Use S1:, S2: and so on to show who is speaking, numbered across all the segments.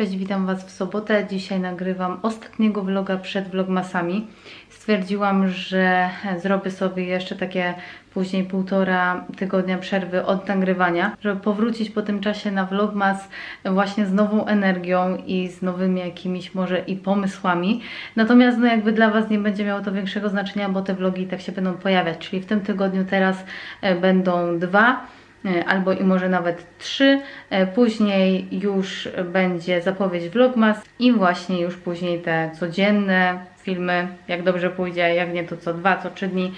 S1: Cześć, witam Was w sobotę. Dzisiaj nagrywam ostatniego vloga przed vlogmasami. Stwierdziłam, że zrobię sobie jeszcze takie później półtora tygodnia przerwy od nagrywania, żeby powrócić po tym czasie na vlogmas właśnie z nową energią i z nowymi jakimiś może i pomysłami. Natomiast no jakby dla Was nie będzie miało to większego znaczenia, bo te vlogi tak się będą pojawiać, czyli w tym tygodniu teraz e, będą dwa albo i może nawet trzy. E, Później już będzie zapowiedź Vlogmas i właśnie już później te codzienne filmy, jak dobrze pójdzie, jak nie to co dwa, co trzy dni.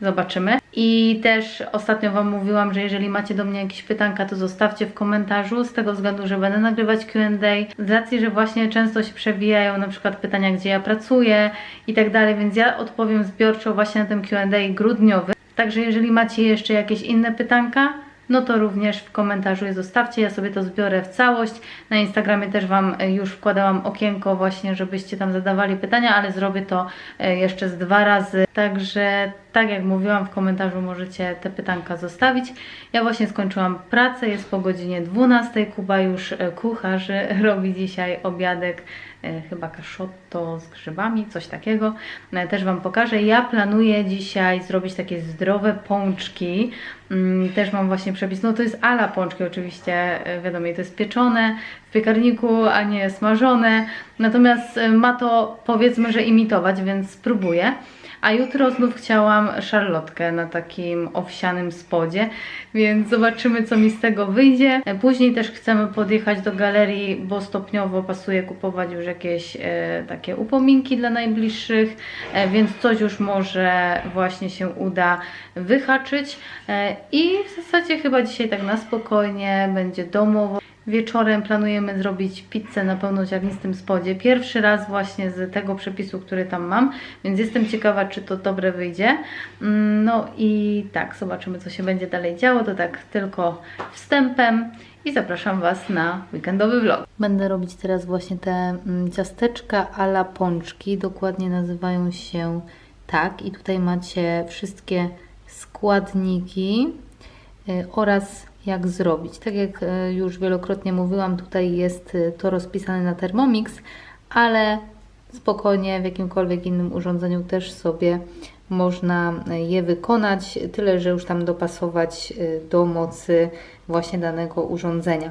S1: Zobaczymy. I też ostatnio Wam mówiłam, że jeżeli macie do mnie jakieś pytanka, to zostawcie w komentarzu, z tego względu, że będę nagrywać Q&A. Z racji, że właśnie często się przewijają na przykład pytania, gdzie ja pracuję i tak dalej, więc ja odpowiem zbiorczo właśnie na tym Q&A grudniowy. Także jeżeli macie jeszcze jakieś inne pytanka, no to również w komentarzu je zostawcie, ja sobie to zbiorę w całość. Na Instagramie też Wam e, już wkładałam okienko właśnie, żebyście tam zadawali pytania, ale zrobię to e, jeszcze z dwa razy. Także tak jak mówiłam w komentarzu możecie te pytanka zostawić. Ja właśnie skończyłam pracę, jest po godzinie 12. Kuba już e, kucharzy, robi dzisiaj obiadek chyba kaszotto z grzybami, coś takiego. E, Też Wam pokażę. Ja planuję dzisiaj zrobić takie zdrowe pączki. Mm, Też mam właśnie przepis, no to jest ala pączki oczywiście, e, wiadomo, to jest pieczone w piekarniku, a nie smażone. Natomiast e, ma to powiedzmy, że imitować, więc spróbuję. A jutro znów chciałam szarlotkę na takim owsianym spodzie, więc zobaczymy, co mi z tego wyjdzie. Później też chcemy podjechać do galerii, bo stopniowo pasuje kupować już jakieś e, takie upominki dla najbliższych, e, więc coś już może właśnie się uda wyhaczyć. E, I w zasadzie chyba dzisiaj tak na spokojnie będzie domowo. Wieczorem planujemy zrobić pizzę na pełnoziarnistym spodzie. Pierwszy raz właśnie z tego przepisu, który tam mam, więc jestem ciekawa, czy to dobre wyjdzie. Mm, No i tak, zobaczymy, co się będzie dalej działo. To tak tylko wstępem i zapraszam Was na weekendowy vlog. Będę robić teraz właśnie te mm, ciasteczka a la pączki. Dokładnie nazywają się tak. I tutaj macie wszystkie składniki y, oraz jak zrobić. Tak jak e, już wielokrotnie mówiłam, tutaj jest e, to rozpisane na Thermomix, ale spokojnie w jakimkolwiek innym urządzeniu też sobie można e, je wykonać, tyle że już tam dopasować do mocy właśnie danego urządzenia.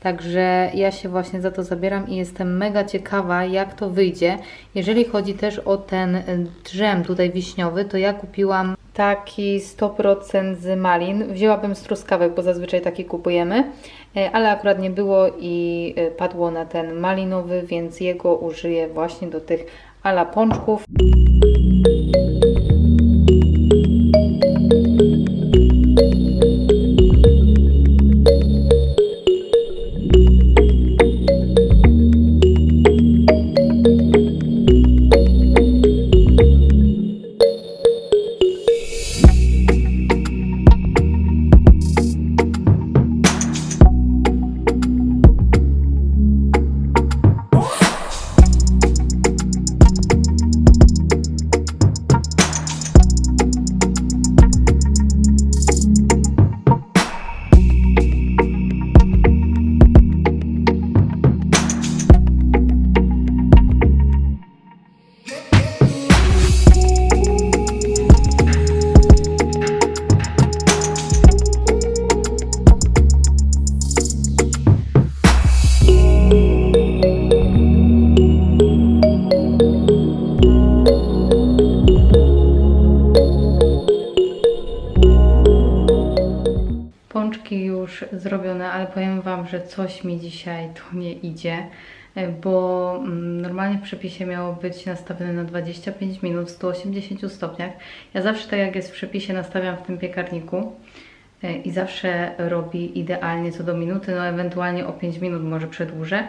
S1: Także ja się właśnie za to zabieram i jestem mega ciekawa, jak to wyjdzie. Jeżeli chodzi też o ten drzem tutaj wiśniowy, to ja kupiłam taki 100% z malin. Wzięłabym z truskawek, bo zazwyczaj taki kupujemy, e, ale akurat nie było i e, padło na ten malinowy, więc jego użyję właśnie do tych ala pączków. Ale powiem Wam, że coś mi dzisiaj tu nie idzie, e, bo mm, normalnie w przepisie miało być nastawione na 25 minut w 180 stopniach. Ja zawsze tak jak jest w przepisie nastawiam w tym piekarniku e, i zawsze robi idealnie co do minuty, no ewentualnie o 5 minut może przedłużę,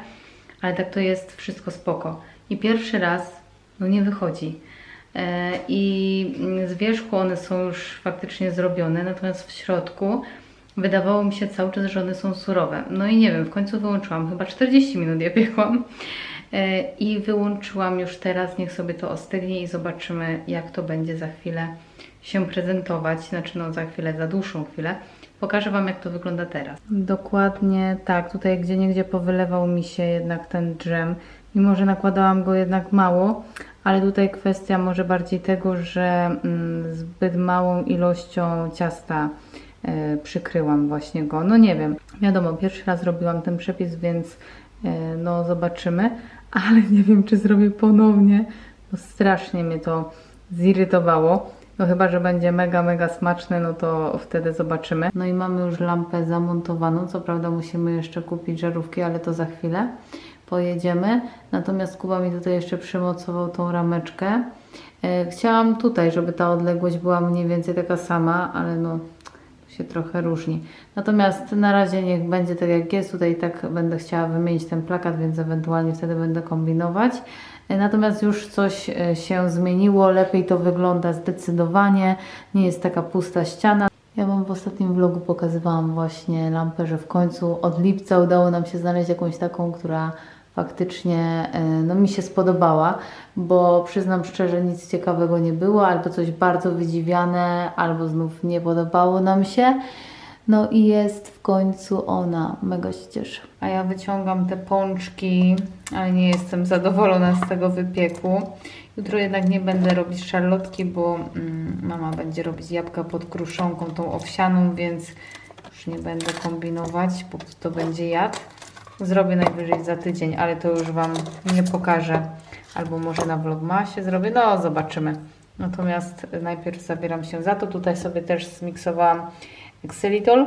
S1: ale tak to jest wszystko spoko. I pierwszy raz no nie wychodzi. E, I mm, z wierzchu one są już faktycznie zrobione, natomiast w środku wydawało mi się cały czas, że one są surowe. No i nie wiem, w końcu wyłączyłam, chyba 40 minut je piekłam. E, I wyłączyłam już teraz, niech sobie to ostygnie i zobaczymy, jak to będzie za chwilę się prezentować. Znaczy, no za chwilę, za dłuższą chwilę. Pokażę Wam, jak to wygląda teraz. Dokładnie tak, tutaj gdzie niegdzie powylewał mi się jednak ten dżem, mimo że nakładałam go jednak mało, ale tutaj kwestia może bardziej tego, że mm, zbyt małą ilością ciasta przykryłam właśnie go. No nie wiem, wiadomo, pierwszy raz robiłam ten przepis, więc e, no zobaczymy, ale nie wiem, czy zrobię ponownie, bo strasznie mnie to zirytowało. No chyba, że będzie mega, mega smaczne, no to wtedy zobaczymy. No i mamy już lampę zamontowaną. Co prawda musimy jeszcze kupić żarówki, ale to za chwilę pojedziemy. Natomiast Kuba mi tutaj jeszcze przymocował tą rameczkę. E, Chciałam tutaj, żeby ta odległość była mniej więcej taka sama, ale no się trochę różni. Natomiast na razie niech będzie tak jak jest. Tutaj tak będę chciała wymienić ten plakat, więc ewentualnie wtedy będę kombinować. E, Natomiast już coś e, się zmieniło, lepiej to wygląda zdecydowanie. Nie jest taka pusta ściana. Ja Wam w ostatnim vlogu pokazywałam właśnie lampę, że w końcu od lipca udało nam się znaleźć jakąś taką, która faktycznie e, no, mi się spodobała, bo przyznam szczerze, nic ciekawego nie było, albo coś bardzo wydziwiane, albo znów nie podobało nam się. No i jest w końcu ona. Mega się cieszę. A ja wyciągam te pączki, ale nie jestem zadowolona z tego wypieku. Jutro jednak nie będę robić szarlotki, bo mm, mama będzie robić jabłka pod kruszonką, tą owsianą, więc już nie będę kombinować, bo to będzie jad. Zrobię najwyżej za tydzień, ale to już Wam nie pokażę. Albo może na vlogmasie zrobię, no zobaczymy. Natomiast najpierw zabieram się za to. Tutaj sobie też zmiksowałam xylitol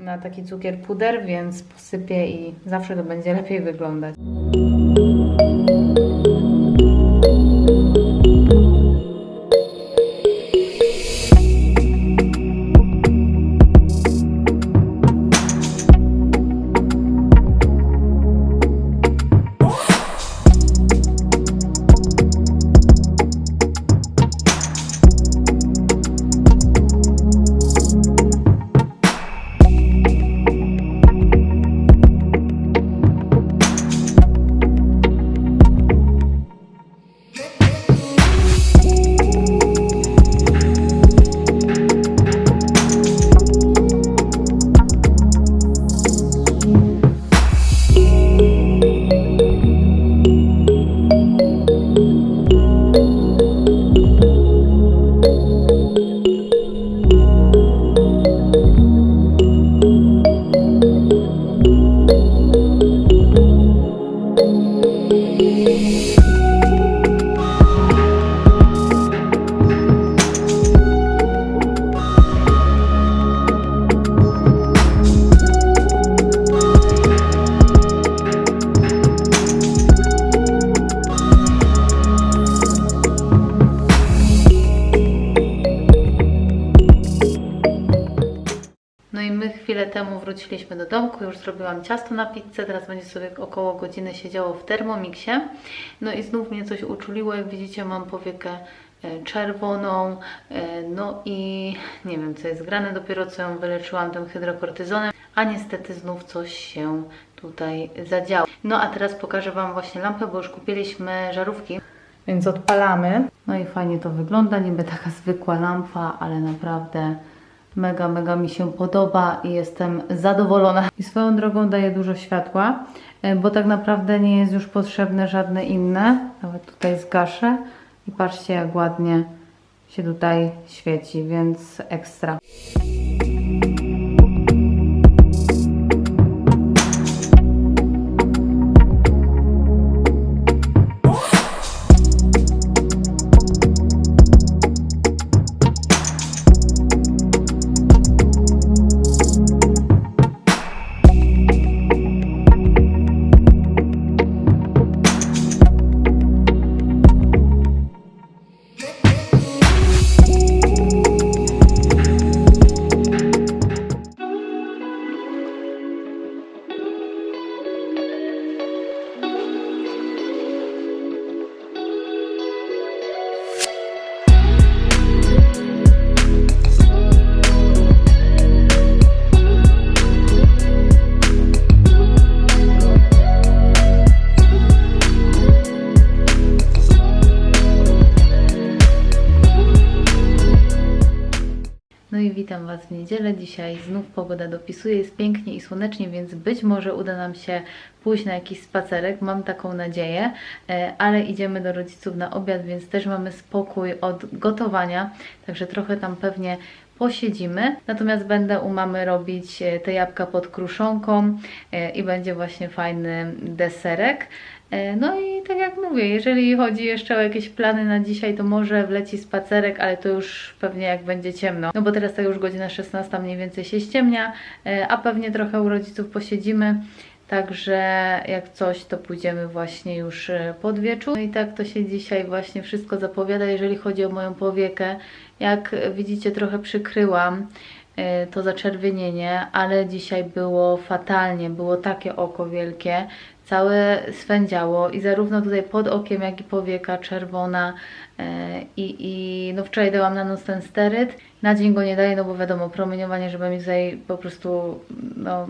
S1: na taki cukier puder, więc posypię i zawsze to będzie lepiej wyglądać. Temu wróciliśmy do domku, już zrobiłam ciasto na pizzę, teraz będzie sobie około godziny siedziało w Thermomixie. No i znów mnie coś uczuliło, jak widzicie mam powiekę e, czerwoną, e, no i nie wiem co jest grane, dopiero co ją wyleczyłam tym hydrokortyzonem, a niestety znów coś się tutaj zadziało. No a teraz pokażę Wam właśnie lampę, bo już kupiliśmy żarówki. Więc odpalamy. No i fajnie to wygląda, niby taka zwykła lampa, ale naprawdę mega, mega mi się podoba i jestem zadowolona. I swoją drogą daje dużo światła, e, bo tak naprawdę nie jest już potrzebne żadne inne. Nawet tutaj zgaszę i patrzcie jak ładnie się tutaj świeci, więc ekstra. Niedzielę. Dzisiaj znów pogoda dopisuje, jest pięknie i słonecznie, więc być może uda nam się pójść na jakiś spacerek, mam taką nadzieję, E, ale idziemy do rodziców na obiad, więc też mamy spokój od gotowania, także trochę tam pewnie posiedzimy. Natomiast będę u mamy robić e, te jabłka pod kruszonką e, i będzie właśnie fajny deserek. E, No i tak jak mówię, jeżeli chodzi jeszcze o jakieś plany na dzisiaj, to może wleci spacerek, ale to już pewnie jak będzie ciemno. No bo teraz to już godzina 16 mniej więcej się ściemnia, e, a pewnie trochę u rodziców posiedzimy. Także jak coś, to pójdziemy właśnie już e, pod wieczór. No i tak to się dzisiaj właśnie wszystko zapowiada, jeżeli chodzi o moją powiekę. Jak widzicie, trochę przykryłam to zaczerwienienie, ale dzisiaj było fatalnie, było takie oko wielkie, całe swędziało i zarówno tutaj pod okiem, jak i powieka czerwona. E, i, i no wczoraj dałam na noc ten steryt, na dzień go nie daję, no bo wiadomo, promieniowanie, żeby mi tutaj po prostu no,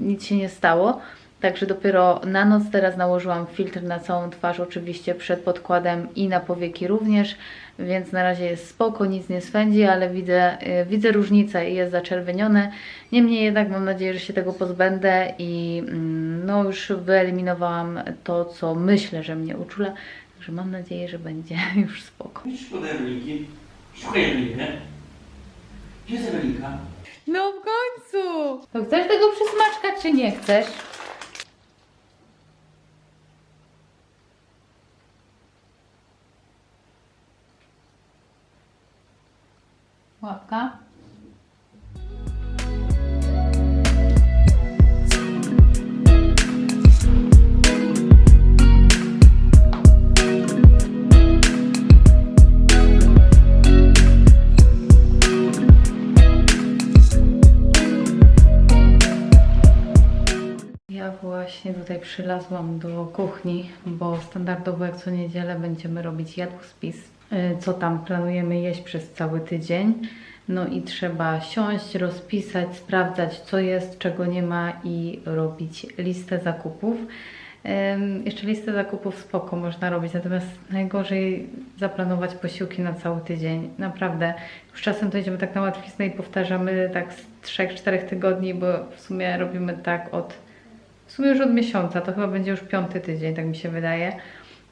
S1: nic się nie stało. Także dopiero na noc teraz nałożyłam filtr na całą twarz, oczywiście przed podkładem i na powieki również, więc na razie jest spoko, nic nie swędzi, ale widzę, y, widzę różnicę i jest zaczerwienione. Niemniej jednak mam nadzieję, że się tego pozbędę i mm, no już wyeliminowałam to, co myślę, że mnie uczula. Także mam nadzieję, że będzie już spoko.
S2: Szkoda Eweliki. Szukaj Ewelinkę. Gdzie jest Ewelinka?
S1: No w końcu! To chcesz tego przysmaczka, czy nie chcesz? Łapka. Właśnie tutaj przylazłam do kuchni, bo standardowo jak co niedzielę będziemy robić jadłospis, co tam planujemy jeść przez cały tydzień. No i trzeba siąść, rozpisać, sprawdzać co jest, czego nie ma i robić listę zakupów. Jeszcze listę zakupów spoko można robić, natomiast najgorzej zaplanować posiłki na cały tydzień. Naprawdę. Już czasem to idziemy tak na łatwiznę i powtarzamy tak z 3-4 tygodni, bo w sumie robimy tak od w sumie już od miesiąca, to chyba będzie już piąty tydzień, tak mi się wydaje.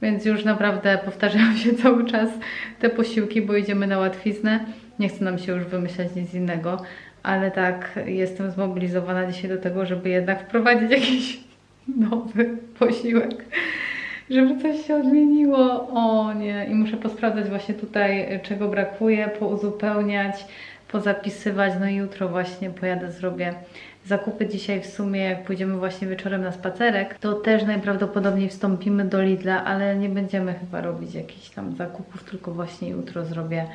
S1: Więc już naprawdę powtarzają się cały czas te posiłki, bo idziemy na łatwiznę. Nie chce nam się już wymyślać nic innego, ale tak jestem zmobilizowana dzisiaj do tego, żeby jednak wprowadzić jakiś nowy posiłek. Żeby coś się odmieniło. O nie, i muszę posprawdzać właśnie tutaj, czego brakuje, pouzupełniać, pozapisywać. No i jutro właśnie pojadę, zrobię zakupy dzisiaj w sumie, jak pójdziemy właśnie wieczorem na spacerek, to też najprawdopodobniej wstąpimy do Lidla, ale nie będziemy chyba robić jakichś tam zakupów, tylko właśnie jutro zrobię,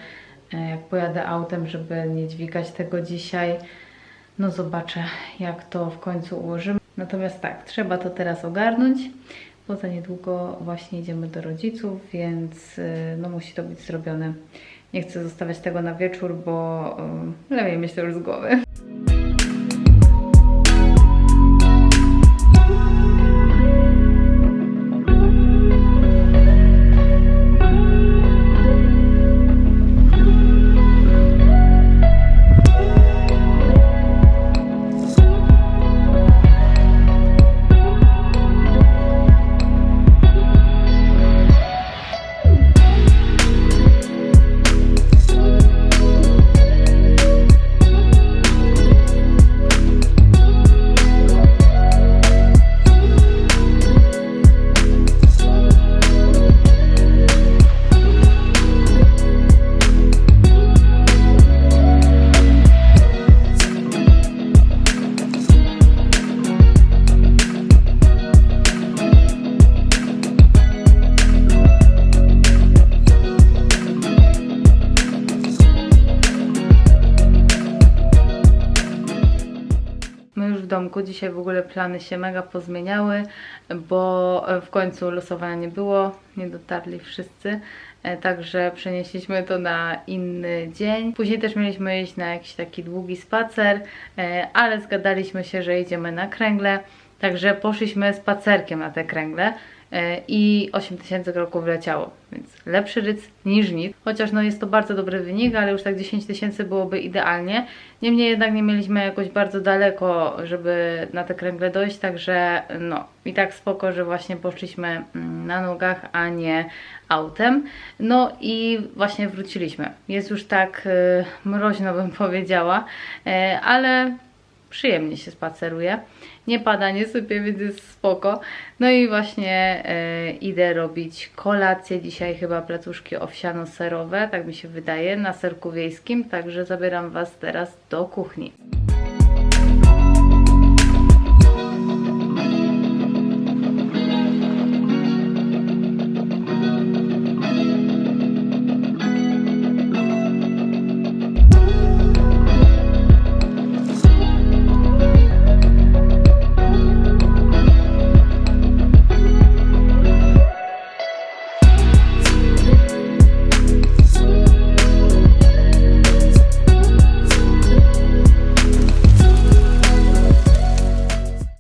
S1: e, jak pojadę autem, żeby nie dźwigać tego dzisiaj. No zobaczę, jak to w końcu ułożymy. Natomiast tak, trzeba to teraz ogarnąć, bo za niedługo właśnie idziemy do rodziców, więc y, no musi to być zrobione. Nie chcę zostawiać tego na wieczór, bo y, lepiej myślę już z głowy. Dzisiaj w ogóle plany się mega pozmieniały, bo w końcu losowania nie było, nie dotarli wszyscy, e, także przenieśliśmy to na inny dzień. Później też mieliśmy iść na jakiś taki długi spacer, e, ale zgadaliśmy się, że idziemy na kręgle, także poszliśmy spacerkiem na te kręgle e, i 8000 kroków wleciało, więc lepszy ryc niż nic. Chociaż no jest to bardzo dobry wynik, ale już tak 10 tysięcy byłoby idealnie. Niemniej jednak nie mieliśmy jakoś bardzo daleko, żeby na te kręgle dojść, także no i tak spoko, że właśnie poszliśmy mm, na nogach, a nie autem. No i właśnie wróciliśmy. Jest już tak y, mroźno bym powiedziała, e, ale przyjemnie się spaceruje. Nie pada, nie sypie, więc jest spoko. No i właśnie e, idę robić kolację. Dzisiaj chyba placuszki owsiano-serowe, tak mi się wydaje, na serku wiejskim. Także zabieram Was teraz do kuchni.